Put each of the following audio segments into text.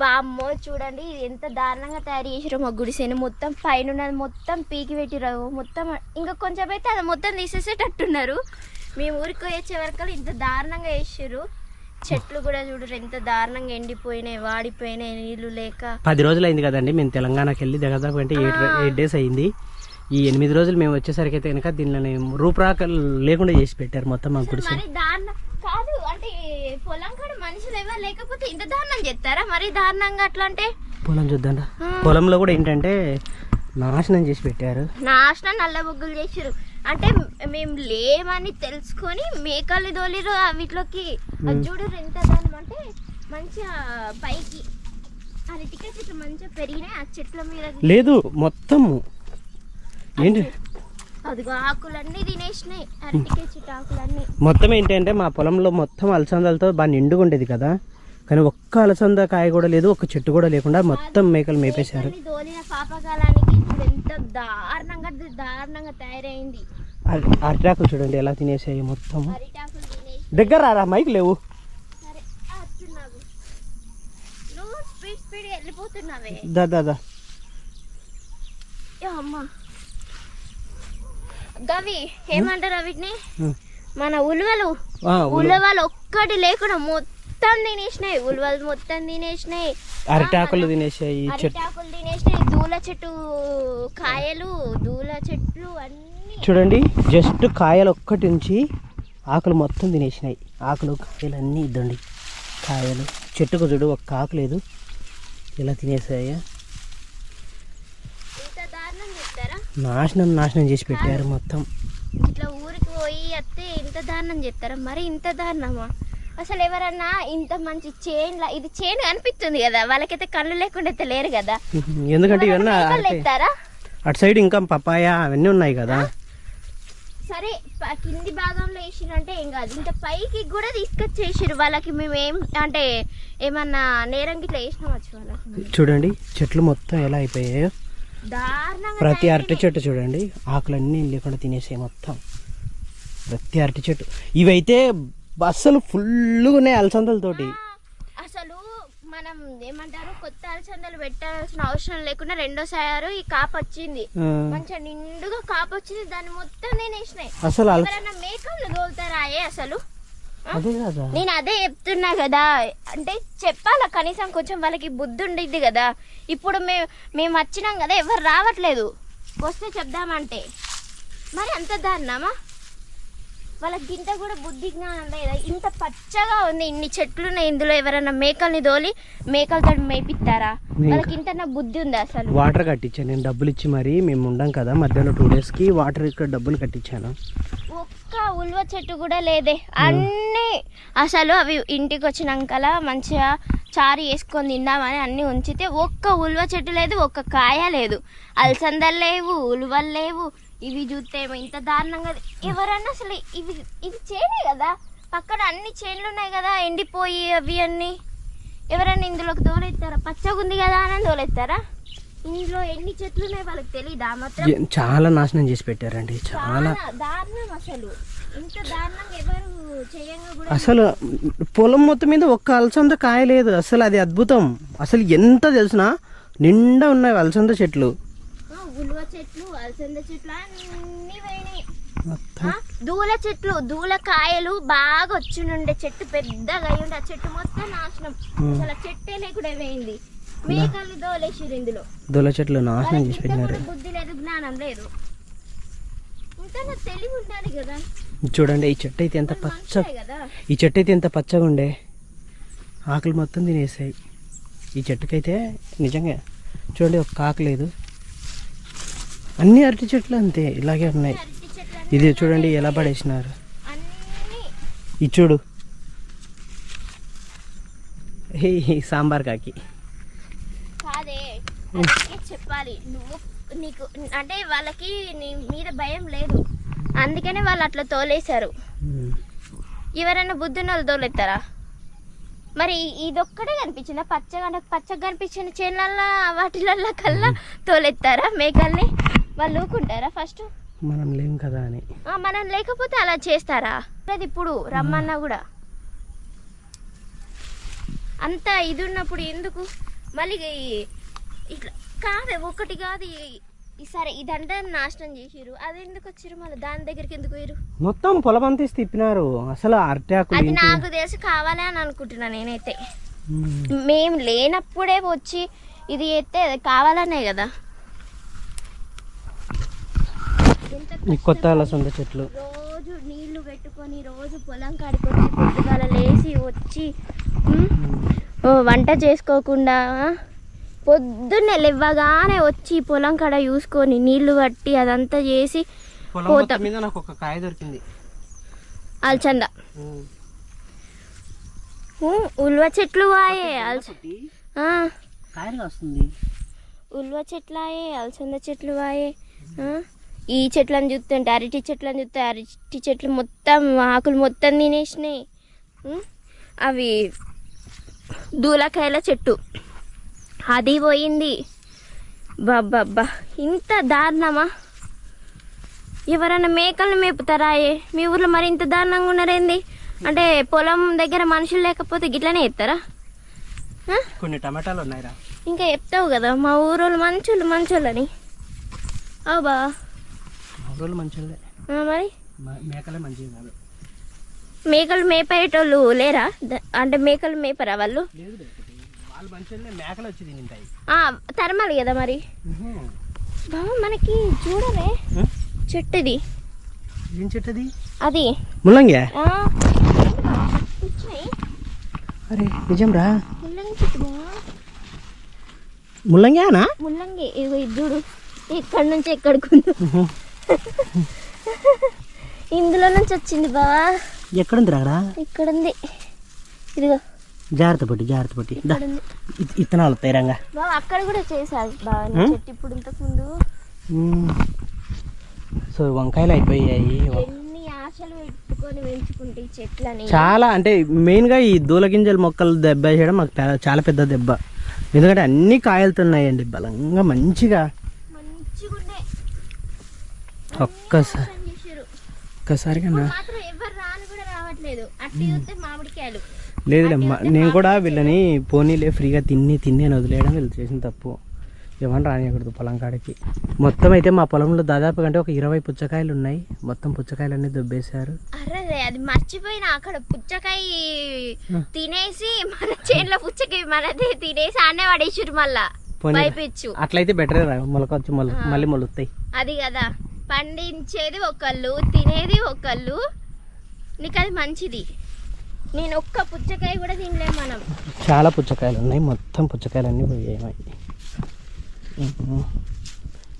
వామ్మో చూడండి ఇది ఎంత దారుణంగా తయారు చేసిరో మా గుడిసెని మొత్తం పైన ఉన్నది మొత్తం పీకి పెట్టిరారు. మొత్తం ఇంకా కొంచెం అయితే అది మొత్తం తీసేసేటట్టున్నారు. మేము ఊరికి వచ్చే వరకు ఇంత దారుణంగా వేసారు చెట్లు కూడా చూడరు ఎంత దారుణంగా ఎండిపోయినాయి వాడిపోయినాయి నీళ్ళు లేక. పది రోజులు అయింది కదండి మేము తెలంగాణకి వెళ్ళి దాదాపు అంటే ఎయిట్ ఎయిట్ డేస్ అయింది. ఈ ఎనిమిది రోజులు మేము వచ్చేసరికి అయితే కనుక దీనిలో రూపురాకలు లేకుండా చేసి పెట్టారు మొత్తం మా గుడిసె దారుణం పొలం కాడ మనుషులు ఎవరు లేకపోతే ఇంత దారుణం చేస్తారా? మరి దారుణంగా అట్లా అంటే? పొలం చూద్దాం పొలంలో కూడా ఏంటంటే నాశనం చేసి పెట్టారు. నాశనం నల్ల బొగ్గులు చేసిరు అంటే మేము లేమని తెలుసుకొని మేకలు దోలిరు వీటిలోకి. చూడు ఎంత దానం అంటే మంచిగా పైకి. అరటికాయ చెట్లు మంచిగా పెరిగినాయి ఆ చెట్ల మీద. లేదు మొత్తము. ఏంటి? అదిగో ఆకులన్నీ తినేసినాయి. అరటికాయ చెట్టు ఆకులన్నీ. మొత్తం ఏంటంటే మా పొలంలో మొత్తం అలసందలతో బాగా నిండుగా ఉండేది కదా. కానీ ఒక్క అలసంద కాయ కూడా లేదు ఒక్క చెట్టు కూడా లేకుండా మొత్తం మేకలు మేపేశారు. దోలిన పాపకాలానికి ఎంత దారుణంగా దారుణంగా తయారైంది. అర- అరిటాకులు చూడండి ఎలా తినేసాయి మొత్తం. దగ్గర రారా మైక్ లేవు. దా దా గవి ఏమంటారు వీటిని ఉమ్. మన ఉలువలు. ఉలవలు ఒక్కటి లేకుండా మొత్తం తినేసినాయి. ఉలవలు మొత్తం తినేసినాయి. అరిటాకులు తినేసాయి చెట్టు. అరిటాకులు తినేసినాయి. దూల చెట్టు కాయలు దూల చెట్లు అన్ని. చూడండి జస్ట్ కాయలు ఒక్కటి ఉంచి ఆకులు మొత్తం తినేసినాయి. ఆకులు కాయలు అన్నీ ఇద్దండి. కాయలు చెట్టుకు చూడు ఒక్క ఆకు లేదు. ఇలా తినేసాయా ఇంత దారుణం చెప్తారా నాశనం నాశనం చేసి పెట్టారు మొత్తం. ఇట్లా ఊరికి పోయి అత్తే ఇంత దారుణం చెప్తారా మరి ఇంత దారుణమా? అసలు ఎవరన్నా ఇంత మంచి చైన్ ఇది చైన్ కనిపిస్తుంది కదా వాళ్ళకైతే కళ్ళు లేకుండా అయితే లేరు కదా ఎందుకంటే ఇవన్నీ అటు సైడ్ ఇంకా పపాయ అవన్నీ ఉన్నాయి కదా. సరే కింది భాగంలో వేసిరంటే ఏం కాదు. ఇంత పైకి కూడా తీసుకొచ్చేసిరు వాళ్ళకి మేము ఏం అంటే ఏమన్నా నేరం గిట్లా వేసినామచ్చు వాళ్ళకి. చూడండి చెట్లు మొత్తం ఎలా అయిపోయాయో. ప్రతి అరటి చెట్టు చూడండి ఆకులన్నీ లేకుండా తినేసాయి మొత్తం. ప్రతి అరటి చెట్టు. ఇవైతే అస్సలు ఫుల్గా ఉన్నాయి అలసందలతోటి అసలు మనం ఏమంటారు కొత్త అలసందలు పెట్టాల్సిన అవసరం లేకుండా రెండోసారి ఈ కాపు వచ్చింది. మంచిగా నిండుగా కాపు వచ్చింది దాన్ని మొత్తం నేను వేసినాయి అసలు మేకలు తోలుతారా అసలు? నేను అదే చెప్తున్నా కదా. అంటే చెప్పాలా కనీసం కొంచెం వాళ్ళకి బుద్ధి ఉండిద్ది కదా. ఇప్పుడు మేము మేము వచ్చినాం కదా ఎవరు రావట్లేదు. వస్తే చెప్దామంటే. మరి అంత దారుణమా? వాళ్ళకి ఇంత కూడా బుద్ధి జ్ఞానం లేదా? ఇంత పచ్చగా ఉంది ఇన్ని చెట్లు ఉన్నాయి ఇందులో. ఎవరైనా మేకల్ని దోలి మేకలతో మేపిస్తారా. వాళ్ళకి ఇంత బుద్ధి ఉందా అసలు? వాటర్ కట్టించాను. నేను డబ్బులు ఇచ్చి మరి మేము ఉండం కదా మధ్యాహ్నం టూ డేస్కి వాటర్ ఇక్కడ డబ్బులు కట్టించాను. ఉల్వ చెట్టు కూడా లేదే. అన్నీ అసలు అవి ఇంటికి వచ్చినాకలా మంచిగా చారు వేసుకొని తిందామని అన్నీ ఉంచితే ఒక్క ఉల్వ చెట్టు లేదు ఒక్క కాయ లేదు. అలసందలు లేవు ఉలువలు లేవు. ఇవి చూస్తే ఏమో ఇంత దారుణంగా ఎవరన్నా అసలు ఇవి ఇవి చేనే కదా. పక్కన అన్ని చేన్లు ఉన్నాయి కదా ఎండిపోయి అవి అన్నీ. ఎవరన్నా ఇందులోకి దోలెత్తారా పచ్చగా ఉంది కదా అని దోలెత్తారా ఇందులో ఎన్ని చెట్లు ఉన్నాయి వాళ్ళకి తెలియదా మాత్రం చాలా నాశనం చేసి పెట్టారండి. చాలా దారుణం అసలు. అసలు పొలం మొత్తం మీద ఒక్క అలసంద కాయ లేదు అసలు అది అద్భుతం. అసలు ఎంత తెలిసిన నిండా ఉన్నాయి అలసంద చెట్లు. చెట్లు అలసంద అన్ని దూల చెట్లు దూల కాయలు బాగా వచ్చినుండే చెట్టు పెద్దగా అయి ఉండే ఆ చెట్టు మొత్తం నాశనం. అసలు చెట్టే లేకుండా పోయింది. మేకల్ని దోలేసిరు ఇందులో. దొల చెట్లు నాశనం చేసి పెట్టినారు. బుద్ధి లేదు జ్ఞానం లేదు. ఇంత నాకు తెలివి ఉండాలి కదా. చూడండి ఈ చెట్టు అయితే ఎంత పచ్చ ఈ చెట్టు అయితే ఎంత పచ్చగా ఉండే. ఆకులు మొత్తం తినేసాయి. ఈ చెట్టుకైతే నిజంగా చూడండి ఒక కాకు లేదు. అన్ని అరటి చెట్లు అంతే ఇలాగే ఉన్నాయి. ఇది చూడండి ఎలా పడేసినారు. ఇది చూడు. సాంబార్ కాకి. చెప్పాలి. నువ్వు నీకు అంటే వాళ్ళకి నీ మీద భయం లేదు. అందుకనే వాళ్ళు అట్లా తోలేశారు. ఎవరైనా బుద్ధున్న వాళ్ళు తోలెత్తారా? మరి ఇదొక్కటే కనిపించిందా? పచ్చగా నాకు పచ్చగా కనిపించిన చేనులల్లా వాటిలల్లా కల్లా తోలెత్తారా మేకల్ని? వాళ్ళు ఊకుంటారా ఫస్ట్ మనం లేం కదా అని. మనం లేకపోతే అలా చేస్తారా? అది ఇప్పుడు రమ్మన్నా కూడా. అంత ఇది ఉన్నప్పుడు ఎందుకు? మళ్ళీ ఇట్లా కాదే ఒకటి కాదు సరే ఇదంతా నాశనం చేసిరు అది ఎందుకు వచ్చిరు మళ్ళీ? దాని దగ్గరికి ఎందుకు పోయిరు మొత్తం పొలం అంతా తిప్పినారు. అసలు అరటాకులు అది? నాకు తెలిసి కావాలే అని అనుకుంటున్నా నేనైతే. మేము. లేనప్పుడే వచ్చి ఇది అది కావాలనే కదా. ఈ కొత్త అలసంద చెట్లు. రోజు నీళ్ళు పెట్టుకొని రోజు పొలం కాడిపోయి పొద్దుగాల లేచి వచ్చి వంట చేసుకోకుండా పొద్దున్నే లేవగానే వచ్చి పొలం కాడ చూసుకొని నీళ్ళు పట్టి అదంతా చేసి పోతాం. మీద నాకు ఒక కాయ దొరికింది. అల్చంద. ఉల్వ చెట్లు వాయే అల్చ కాయలు వస్తుంది ఉల్వ చెట్లాయే అలసంద చెట్లు వాయే ఈ చెట్లను చూస్తుంటే అరటి చెట్లను చూస్తే అరటి చెట్లు మొత్తం ఆకులు మొత్తం తినేసినాయి? అవి దూలకాయల చెట్టు. అది పోయింది. బాబ్బా ఇంత దారుణమా? ఎవరైనా మేకలను మేపుతారా ఏ? మీ ఊర్లో మరి ఇంత దారుణంగా ఉన్నారేంది అంటే పొలం దగ్గర మనుషులు లేకపోతే గిట్లనే ఎత్తారా? కొన్ని టమాటాలు ఉన్నాయిరా. ఇంకా చెప్తావు కదా మా ఊరోళ్ళు మంచోళ్ళు మంచోళ్ళని. అవు బా. మరి? మేకలే కాదు. మేకలు మేపేటోళ్ళు లేరా? అంటే మేకలు మేపరా వాళ్ళు? తరమాలి కదా మరి? బావ మనకి చూడవే. చెట్టుది. ఏం చెట్టు అది. ముల్లంగా. అరే నిజం రా ముల్లంగి చెట్టు ముల్లంగానా ముల్లంగి ఇగో చూడు. ఎక్కడి నుంచి ఎక్కడికి ఇందులో నుంచి వచ్చింది బావా. ఎక్కడుంది రాడా ఇక్కడ ఉంది ఇదిగో. జాగ్రత్త పట్టి జాగ్రత్త పట్టి. ఇత్తనాలు వస్తాయి రంగా. అక్కడ కూడా చేసారు? చెట్టు ఇప్పుడు ఇంతకు ముందు. సో వంకాయలు అయిపోయాయి. చాలా అంటే మెయిన్గా ఈ దూలగింజల మొక్కలు దెబ్బ వేయడం మాకు చాలా- పెద్ద దెబ్బ. ఎందుకంటే అన్ని కాయలుతున్నాయండి బలంగా మంచిగా. ఒక్కసారి. ఒక్కసారిగా లేదులే నేను కూడా వీళ్ళని పోనీలే ఫ్రీగా తిని తిని అని వదిలేయడం వీళ్ళు చేసిన తప్పు. ఏమని రానియకూడదు పొలం కాడికి. మొత్తం అయితే మా పొలంలో దాదాపు అంటే ఒక ఇరవై పుచ్చకాయలు ఉన్నాయి. మొత్తం పుచ్చకాయలన్నీ దొబ్బేశారు. అరే అది మర్చిపోయిన. అక్కడ పుచ్చకాయ తినేసి మన చేనులో పుచ్చకాయ మనదే తినేసి ఆనే పడేసారు మళ్ళా. పోనీ పైపిచ్చు అట్లయితే బెటరే మొలకొచ్చి మొల మళ్ళీ మొలుస్తాయి అది కదా. పండించేది ఒకళ్ళు తినేది ఒకళ్ళు. నీకు అది మంచిది. నేను ఒక్క పుచ్చకాయ కూడా తినలేం మనం. చాలా పుచ్చకాయలు ఉన్నాయి మొత్తం పుచ్చకాయలన్నీ పోయాయి.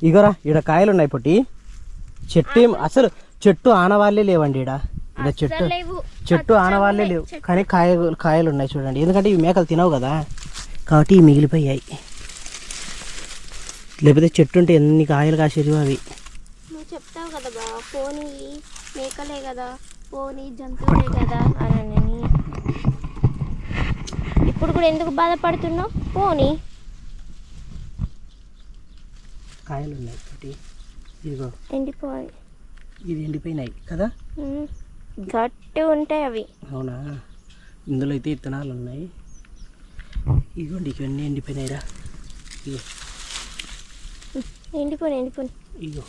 ఇగోరా ఈడ కాయలు ఉన్నాయి పొట్టి. చెట్టు ఏం- అసలు చెట్టు ఆనవాళ్ళే లేవండి ఈడ. ఈడ చెట్టు లేవు. చెట్టు ఆనవాళ్ళే లేవు. కానీ కాయ కాయలు ఉన్నాయి చూడండి. ఎందుకంటే ఇవి మేకలు తినవు కదా. కాబట్టి ఇవి మిగిలిపోయాయి. లేకపోతే చెట్టు ఉంటే ఎన్ని కాయలు కాసేవి అవి. నువ్వు చెప్తావు కదా బా పోనీ మేకలే కదా పోనీ జంతువులే కదా అని ఇప్పుడు ఎందుకు బాధపడుతున్నావు? పోనీ. కాయలు ఉన్నాయి ఇదిగో. ఎండిపోయి ఇది ఎండిపోయినాయి కదా. గట్టి ఉంటాయి అవి. అవునా? ఇందులో అయితే ఇత్తనాలు ఉన్నాయి. ఇదిగోండి ఇవన్నీ ఎండిపోయినాయిరా. ఇగో ఎండిపోయి ఎండిపోయి ఇగో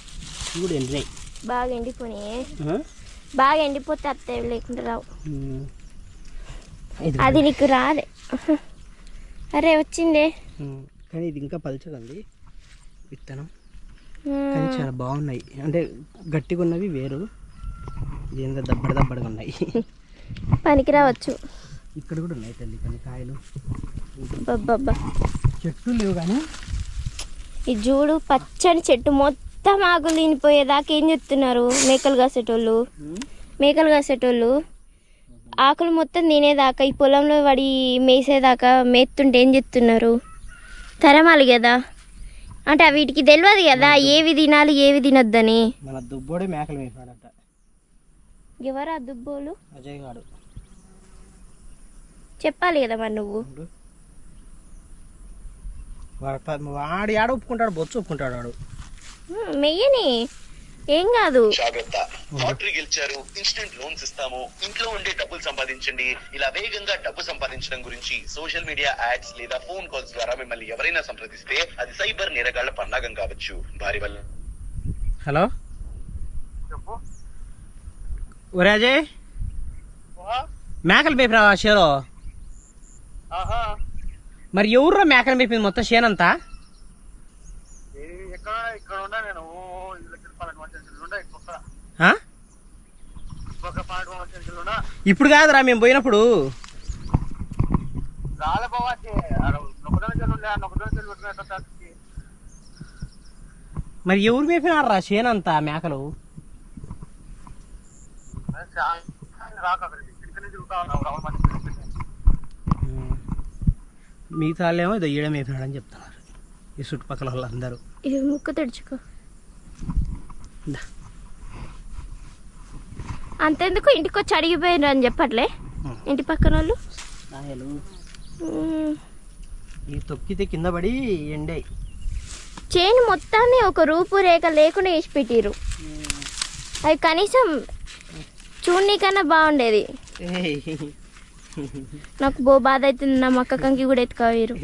ఇవి కూడా ఎండినాయి. బాగా ఎండిపోయి ఆ? బాగా ఎండిపోతే అత్తే లేకుండా రావు. అది నీకు రాలే. అరే వచ్చిందే. కానీ ఇది ఇంకా పలుచగా ఉంది. విత్తనం. కానీ చాలా బాగున్నాయి. అంటే గట్టిగా ఉన్నవి వేరు. ఏందో దబ్బడ దబ్బడగా ఉన్నాయి. పనికి రావచ్చు ఇక్కడ కూడా ఉన్నాయి తల్లి కొన్ని కాయలు. చెట్లు లేవు కానీ. ఈ చూడు పచ్చని చెట్టు మొత్తం ఆకులు తినిపోయేదాకా ఏం చెప్తున్నారు? మేకలు కాసేటోళ్ళు. మేకలు కాసేటోళ్ళు. ఆకులు మొత్తం తినేదాకా ఈ పొలంలో పడి మేసేదాకా మేస్తుంటే ఏం చెప్తున్నారు? తరమాలి కదా. అంటే వీటికి తెలియదు కదా ఏవి తినాలి ఏవి తినొద్దని. మన దుబ్బోడే మేకలు వేసాడట ఎవరా దుబ్బోలు? అజయ్ చెప్పాలి కదా మరి నువ్వు. వాడు వాడు ఆడ ఒప్పుకుంటాడు బొచ్చు ఒప్పుకుంటాడు వాడు మెయ్యని. ఏం కాదు. జాగ్రత్త లాటరీ గెలిచారు ఇన్స్టెంట్ లోన్స్ ఇస్తాము ఇంట్లో ఉండే డబ్బులు సంపాదించండి ఇలా వేగంగా డబ్బు సంపాదించడం గురించి సోషల్ మీడియా యాడ్స్ లేదా ఫోన్ కాల్స్ ద్వారా మిమ్మల్ని ఎవరైనా సంప్రదిస్తే అది సైబర్ నేరగాళ్ళ పన్నాగం కావచ్చు. వారి వల్ల హలో? అజయ్. మేకలు మేపినావా షేరో? మరి ఎవర్రా మేకలు మేపింది మొత్తం షేనంతా ఎక్కడ ఇక్కడ ఉన్నా నేను ఇల్లు పన్నెండు మంచి ఉన్నా ఇంకొక ఆ? ఒక పన్నెండు మంచి ఉన్నా ఇప్పుడు కాదురా మేము పోయినప్పుడు. మరి ఎవరు మేపినారా షేనంతా మేకలు? మిగతా వాళ్ళేమో ఇదో ఈడ మేపినాడని చెప్తున్నారు. ఈ చుట్టుపక్కల వాళ్ళందరూ. ఇది ముక్కు తెడుచుకో. అంతెందుకు ఇంటికి వచ్చి అడిగిపోయినారు అని చెప్పట్లే. ఇంటి పక్కన వాళ్ళు. ఈ తొక్కితే కింద పడి ఎండే. చేను మొత్తాన్ని ఒక రూపురేఖ లేకుండా వేసి పెట్టిరు అది కనీసం చూడనీకన్నా బాగుండేది. నాకు బో బాధ అవుతుంది నా మక్క కంకి కూడా ఎత్తుకోవేరు.